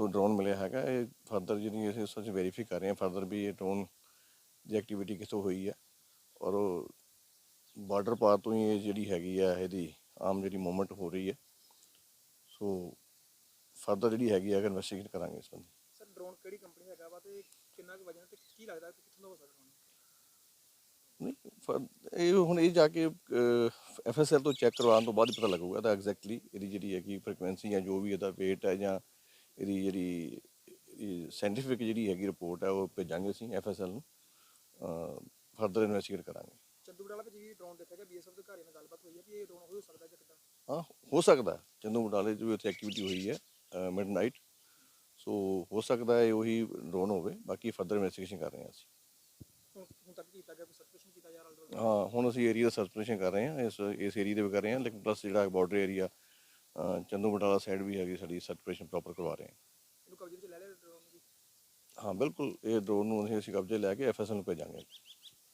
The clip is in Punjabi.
ਤੋਂ ਡਰੋਨ ਮਿਲਿਆ ਹੈਗਾ ਇਹ ਫਰਦਰ ਜਿਹੜੀ ਅਸੀਂ ਉਸ ਵਿੱਚ ਵੈਰੀਫਾਈ ਕਰ ਰਹੇ ਹਾਂ ਫਰਦਰ ਵੀ ਇਹ ਡਰੋਨ ਦੀ ਐਕਟੀਵਿਟੀ ਕਿੱਥੋਂ ਹੋਈ ਹੈ ਔਰ ਬਾਰਡਰ ਪਾਰ ਤੋਂ ਹੀ ਇਹ ਜਿਹੜੀ ਹੈਗੀ ਆ ਇਹਦੀ ਆਮ ਜਿਹੜੀ ਮੂਵਮੈਂਟ ਹੋ ਰਹੀ ਹੈ ਸੋ ਫਰਦਰ ਜਿਹੜੀ ਹੈਗੀ ਹੈ ਇਨਵੈਸਟੀਗੇਟ ਕਰਾਂਗੇ ਇਸ ਬੰਦੇ ਸਰ ਡਰੋਨ ਕਿਹੜੀ ਕੰਪਨੀ ਹੈਗਾ ਵਾ ਤੇ ਕਿੰਨਾ ਕੁ ਵਜਨ ਤੇ ਕੀ ਲੱਗਦਾ ਕਿ ਕਿੱਥੋਂ ਦਾ ਹੋ ਸਕਦਾ ਹੁਣ ਨਹੀਂ ਇਹ ਹੁਣ ਇਹ ਜਾ ਕੇ ਐਫਐਸਐਲ ਤੋਂ ਚੈੱਕ ਕਰਵਾਉਣ ਤੋਂ ਬਾਅਦ ਹੀ ਪਤਾ ਲੱਗੂਗਾ ਤਾਂ ਐਗਜ਼ੈਕਟਲੀ ਇਹਦੀ ਜਿਹੜੀ ਹੈਗੀ ਫ੍ਰੀਕੁਐਂਸੀ ਜਾਂ ਜੋ ਵੀ ਇਹਦਾ weight ਹੈ ਜਾਂ ਇਹਦੀ ਜਿਹੜੀ ਸਾਇੰਟੀਫਿਕ ਜਿਹੜੀ ਹੈਗੀ ਰਿਪੋਰਟ ਹੈ ਉਹ ਭੇਜਾਂਗੇ ਅਸੀਂ ਐਫਐਸਐਲ ਨੂੰ ਫਰਦਰ ਇਨਵੈਸਟੀਗੇਟ ਕਰਾਂਗੇ। ਚੰਦੂਗੜ੍ਹ ਵਾਲਾ ਵੀ ਡਰੋਨ ਦੇਖਿਆ ਗਿਆ ਬੀਐਸਐਫ ਦੇ ਅਧਿਕਾਰੀਆਂ ਨਾਲ ਗੱਲਬਾਤ ਹੋਈ ਹੈ ਵੀ ਇਹ ਡਰੋਨ ਹੋ ਸਕਦਾ ਜਾਂ ਕਿੱਦਾਂ? ਹਾਂ ਹੋ ਸਕਦਾ 'ਚ ਵੀ ਉੱਥੇ ਐਕਟੀਵਿਟੀ ਹੋਈ ਹੈ ਮਿਡਨਾਈਟ ਸੋ ਹੋ ਸਕਦਾ ਹੈ ਉਹੀ ਡਰੋਨ ਹੋਵੇ ਬਾਕੀ ਫਰਦਰ ਇਨਵੈਸਟੀਗੇਸ਼ਨ ਕਰ ਰਹੇ ਹਾਂ ਅਸੀਂ। ਹੁਣ ਹੁਣ ਤੱਕ ਕੀਤਾ ਗਿਆ ਕੋਈ ਸਰਵੇਸ਼ਨ ਕੀਤਾ ਜਾ ਰਿਹਾ? ਹਾਂ ਹੁਣ ਅਸੀਂ ਏਰੀਆ ਦਾ ਸਰਪ੍ਰੇਸ਼ਨ ਕਰ ਰਹੇ ਹਾਂ ਇਸ ਇਸ ਏਰੀਆ ਦੇ ਵੀ ਕਰ ਰਹੇ ਹਾਂ ਲੇਕਿਨ ਪਲੱਸ ਜਿਹੜਾ border area Chandu Batala side ਵੀ ਹੈਗੀ ਸਾਡੀ ਸਰਪ੍ਰੇਸ਼ਨ ਪ੍ਰੋਪਰ ਕਰਵਾ ਰਹੇ ਹਾਂ। ਇਹਨੂੰ ਕਬਜ਼ੇ ਵਿੱਚ ਲੈ ਲਿਆ ਡਰੋਨ ਵੀ? ਹਾਂ ਬਿਲਕੁਲ ਇਹ ਡਰੋਨ ਨੂੰ ਅਸੀਂ ਅਸੀਂ ਕਬਜ਼ੇ ਲੈ ਕੇ ਐਫਐਸਐਲ ਨੂੰ ਭੇਜਾਂਗੇ।